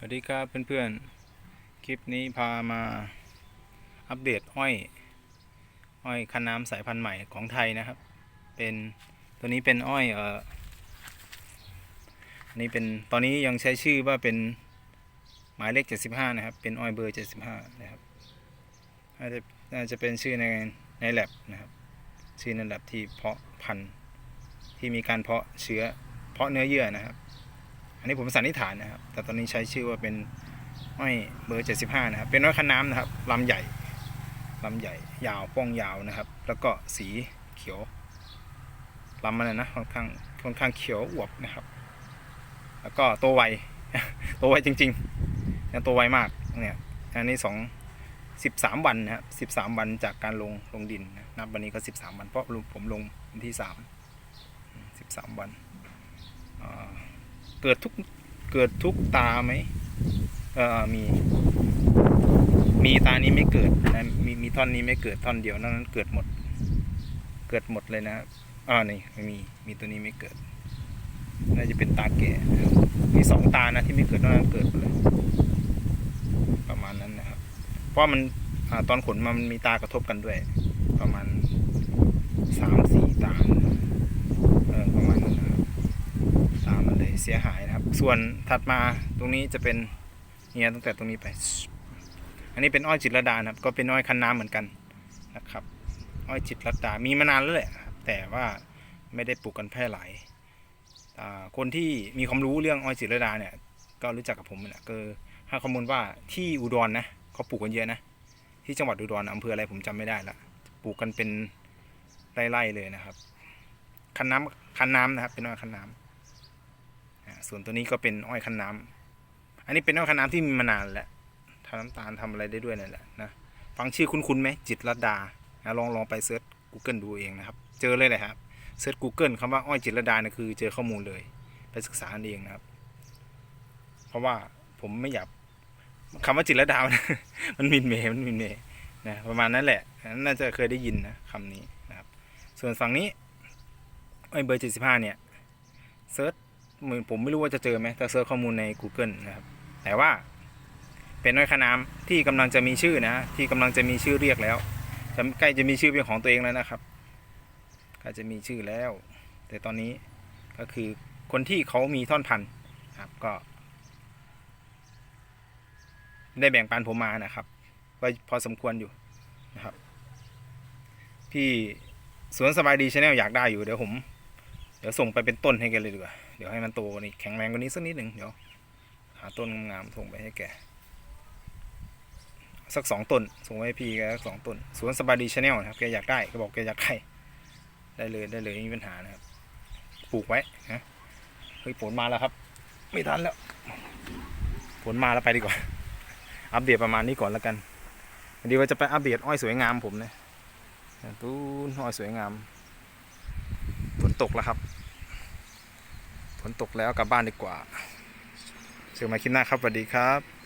สวัสดีครับเพื่อนๆ คลิปนี้พามาอัปเดตอ้อย อ้อยคันน้ำสายพันธุ์ใหม่ของไทยนะครับ เป็นตัวนี้เป็นอ้อยเอ่ออันนี้เป็นตอนนี้ยังใช้ชื่อว่าเป็นหมายเลข 75 นะครับ เป็นอ้อยเบอร์ 75 นะครับน่าจะน่าจะเป็นชื่อในในแลบนะครับ ชื่อในแลบที่เพาะพันธุ์ที่มีการเพาะเชื้อเพาะเนื้อเยื่อนะครับ นนี้ผมสันนิษฐานนะครับ แต่ตอนนี้ใช้ชื่อว่าเป็นอ้อยเบอร์ 75 นะครับ เป็นอ้อยคันน้ำนะครับลำใหญ่ลำใหญ่ ยาวป้องยาวนะครับ แล้วก็สีเขียวลำมันนะค่อนข้างค่อนข้างเขียวอวบนะครับ แล้วก็โตวไวโตวไวจริงๆยังโตวไวมากเนี่ยอันนี้สองสิบสามวันนะครับสิบสามวันจากการลงลงดินนะนับวันนี้ก็สิบสามวันเพราะผมลงวันที่สามสิบสามวันอ่า เกิดทุกเกิดทุกตาไหมเออมี มีตานี้ไม่เกิดนะมีมีท่อนนี้ไม่เกิดท่อนเดียวนอกนั้นเกิดหมด เกิดหมดเลยนะอ่านี่ไม่มีมีตัวนี้ไม่เกิดน่าจะเป็นตาแก่มีสองตานะที่ไม่เกิดนอกนั้นเกิดหมดเลยประมาณนั้นนะครับ เพราะมันอตอนขนมามันมีตากระทบกันด้วย ประมาณสามสี่ตาเออประมาณนั้นนะครับ ตามมัน เสียหายนะครับ ส่วนถัดมาตรงนี้จะเป็นเนี่ยตั้งแต่ตรงนี้ไป อันนี้เป็นอ้อยจิตรดานะครับ ก็เป็นอ้อยคันน้ำเหมือนกันนะครับ อ้อยจิตรดามีมานานแล้วแหละครับแต่ว่าไม่ได้ปลูกกันแพร่หลายคนที่มีความรู้เรื่องอ้อยจิตรดาเนี่ย ก็รู้จักกับผมนะก็ให้ข้อมูลว่าที่อุดรนะเขาปลูกกันเยอะนะ ที่จังหวัดอุดรอำเภออะไรผมจำไม่ได้ละปลูกกันเป็นไร่ๆเลยนะครับคันน้ำคันน้ำนะครับ เป็นอ้อยคันน้ำอ่า ส่วนตัวนี้ก็เป็นอ้อยคันน้ำอันนี้เป็นอ้อยคันน้ำที่มีมานานแล้วทำน้ำตาลทำอะไรได้ด้วยนั่นแหละนะฟังชื่อคุ้นๆไหมจิตรดานะลองลองไปเซิร์ช Google ดูเองนะครับ เจอเลยแหละครับเซิร์ช Google คำว่าอ้อยจิตรดาเนี่ยคือเจอข้อมูลเลย ไปศึกษาเองนะครับ เพราะว่าผมไม่อยากคำว่าจิตรดา มันมันมินเมย์มันมินเมย์นะประมาณนั้นแหละน่าจะเคยได้ยินนะคำนี้นะครับ ส่วนฝั่งนี้อ้อยเบอร์75เนี่ยเซิร์ช ผมไม่รู้ว่าจะเจอไหมถ้าเซิร์ชข้อมูลใน Google นะครับ แต่ว่า เป็นน้อยขนามที่กำลังจะมีชื่อนะ ที่กำลังจะมีชื่อเรียกแล้วจะใกล้จะมีชื่อเป็นของตัวเองแล้วนะครับใกล้จะมีชื่อแล้ว แต่ตอนนี้ก็คือคนที่เขามีท่อนพันธุ์ครับก็ ได้แบ่งปันผมมานะครับ ก็พอสมควรอยู่นะครับ พี่สวนสบายดีชาแนลอยากได้อยู่เดี๋ยวผม เดี๋ยวส่งไปเป็นต้นให้แกเลยดีกว่า เดี๋ยวให้มันโตกว่านี้แข็งแรงกว่านี้สักนิดหนึ่งเดี๋ยว หาต้นงามๆส่งไปให้แกสักสองต้นส่งไว้ให้พี่แกสักสองต้นสวนสบายดีชาแนลนะครับแกอยากได้ก็บอกแกอยากได้ได้เลยได้เลยไม่มีปัญหานะครับปลูกไว้นะเฮ้ยฝนมาแล้วครับ ไม่ทันแล้วฝนมาแล้วไปดีกว่า อัปเดตประมาณนี้ก่อนแล้วกันเดี๋ยวว่าจะไปอัปเดตอ้อยสวยงามผมนะตู้อ้อยสวยงามฝนตกแล้วครับ นตกแล้วกลับบ้านดีกว่าเจอกันใหมาคลิปหน้าครับสวัสดีครับ